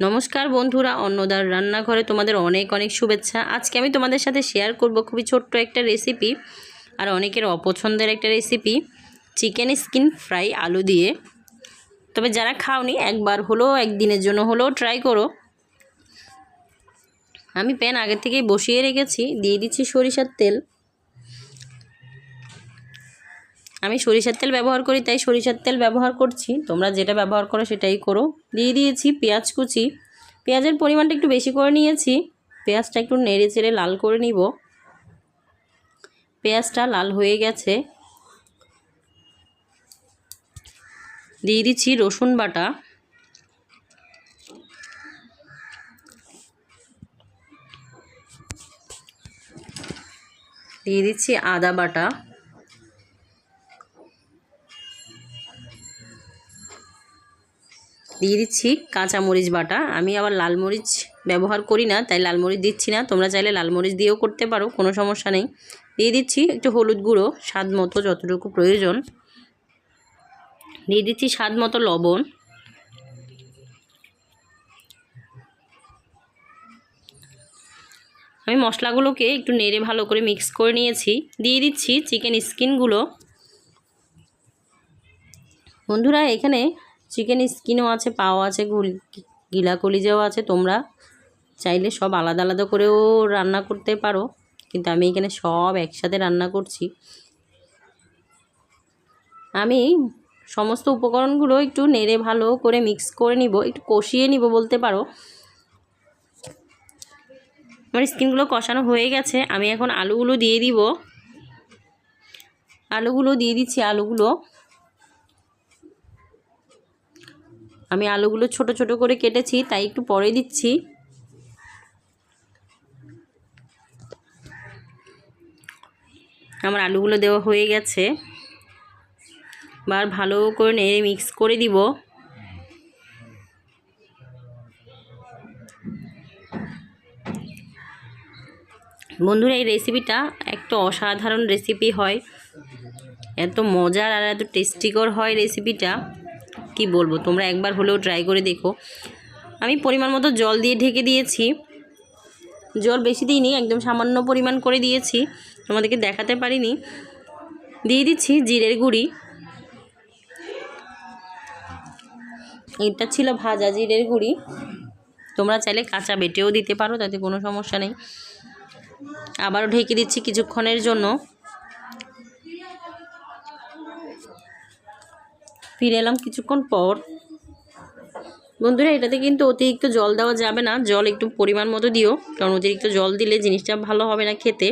নমস্কার বন্ধুরা, অন্নদার রান্নাঘরে তোমাদের অনেক অনেক শুভেচ্ছা। আজকে আমি তোমাদের সাথে শেয়ার করব খুবই ছোট্ট একটা রেসিপি আর অনেকের অপছন্দের একটা রেসিপি চিকেন স্কিন ফ্রাই আলু দিয়ে। তবে যারা খাওনি, একবার হলো একদিনের জন্য হলেও ট্রাই করো। আমি প্যান আগে থেকেই বসিয়ে রেখেছি, দিয়ে দিচ্ছি সরিষার তেল। আমি সরিষার তেল ব্যবহার করি, তাই সরিষার তেল ব্যবহার করছি। তোমরা যেটা ব্যবহার করো সেটাই করো। দিয়ে দিয়েছি পেঁয়াজ কুচি। পেঁয়াজের পরিমাণটা একটু বেশি করে নিয়েছি। পেঁয়াজটা একটু নেড়ে চেড়ে লাল করে নিব। পেঁয়াজটা লাল হয়ে গেছে। দিয়ে দিচ্ছি রসুন বাটা। দিয়ে দিচ্ছি আদা বাটা। দিয়ে দিচ্ছি কাঁচা মরিচ বাটা। আমি আবার লাল মরিচ ব্যবহার করি না, তাই লাল মরিচ দিচ্ছি না। তোমরা চাইলে লাল মরিচ দিয়েও করতে পারো, কোনো সমস্যা নেই। দিয়ে দিচ্ছি একটু হলুদ গুঁড়ো, স্বাদ মতো যতটুকু প্রয়োজন। দিয়ে দিচ্ছি স্বাদ মতো লবণ। আমি মশলাগুলোকে একটু নেড়ে ভালো করে মিক্স করে নিয়েছি। দিয়ে দিচ্ছি চিকেন স্কিনগুলো। বন্ধুরা, এখানে চিকেন স্কিনও আছে, পাও আছে, গিলা কলিজাও আছে, তোমরা চাইলে সব আলাদা আলাদা করেও রান্না করতে পারো। কিন্তু আমি এখানে সব একসাথে রান্না করছি। আমি সমস্ত উপকরণগুলো একটু নেড়ে ভালো করে মিক্স করে নিব, একটু কষিয়ে নিব বলতে পারো। আমার স্কিনগুলো কষানো হয়ে গেছে, আমি এখন আলুগুলো দিয়ে দিব। আলুগুলো দিয়ে দিচ্ছি, আলুগুলো আমি আলুগুলো ছোট ছোট করে কেটেছি, তাই একটু পরে দিচ্ছি। আমার আলুগুলো দেওয়া হয়ে গেছে। বার ভালো করে নেড়ে মিক্স করে দিব। বন্ধুরা, এই রেসিপিটা একটা অসাধারণ রেসিপি হয়। এত মজার আর এত টেস্টিকর হয় রেসিপিটা। কি বলব? তোমরা একবার হলেও ট্রাই করে দেখো। আমি পরিমাণ মতো জল দিয়ে ঢেকে দিয়েছি। জল বেশি দিইনি, একদম সামান্য পরিমাণ করে দিয়েছি। তোমাদেরকে দেখাতে পারিনি। দিয়ে দিচ্ছি জিরের গুঁড়ি। এটা ছিল ভাজা জিরের গুঁড়ি। তোমরা চাইলে কাঁচা বেটেও দিতে পারো, তাতে কোনো সমস্যা নেই। আবারও ঢেকে দিচ্ছি কিছুক্ষণের জন্য। ফিরে এলাম কিছুক্ষণ পর। বন্ধুরা, এটাতে কিন্তু অতিরিক্ত জল দেওয়া যাবে না। জল একটু পরিমাণ মতো দিও, কারণ অতিরিক্ত জল দিলে জিনিসটা ভালো হবে না খেতে।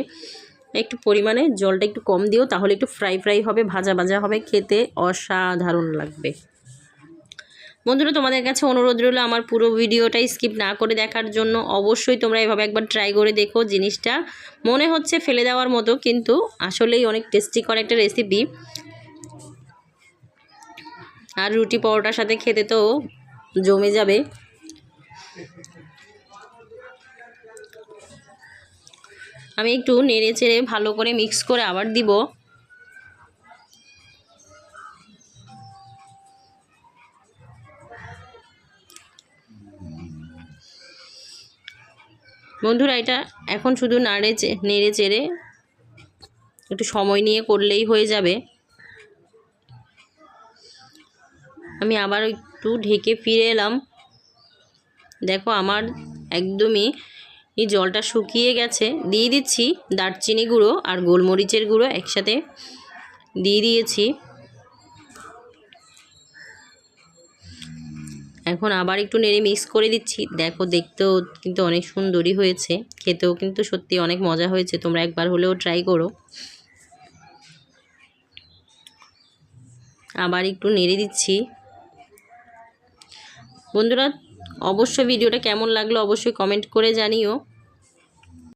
একটু পরিমাণে জলটা একটু কম দিও, তাহলে একটু ফ্রাই ফ্রাই হবে, ভাজা ভাজা হবে, খেতে অসাধারণ লাগবে। বন্ধুরা, তোমাদের কাছে অনুরোধ রইল আমার পুরো ভিডিওটাই স্কিপ না করে দেখার জন্য। অবশ্যই তোমরা এভাবে একবার ট্রাই করে দেখো জিনিসটা। মনে হচ্ছে ফেলে দেওয়ার মতো, কিন্তু আসলেই অনেক টেস্টি করে একটা রেসিপি আর রুটি পরোটার সাথে খেতে তো জমে যাবে। আমি একটু নেড়ে চেড়ে ভালো করে মিক্স করে আবার দিব। বন্ধুরা, এটা এখন শুধু নাড়ে নেড়ে চেড়ে একটু সময় নিয়ে করলেই হয়ে যাবে। আমি আবার একটু ঢেকে ফিরে এলাম। দেখো আমার একদমই এই জলটা শুকিয়ে গেছে। দিয়ে দিচ্ছি দারচিনি গুঁড়ো আর গোলমরিচের গুঁড়ো একসাথে দিয়ে দিয়েছি। এখন আবার একটু নেড়ে মিক্স করে দিচ্ছি। দেখো দেখতেও কিন্তু অনেক সুন্দরই হয়েছে। খেতেও কিন্তু সত্যি অনেক মজা হয়েছে। তোমরা একবার হলেও ট্রাই করো। আবার একটু নেড়ে দিচ্ছি। বন্ধুরা অবশ্যই ভিডিওটা কেমন লাগল অবশ্যই কমেন্ট করে জানিও।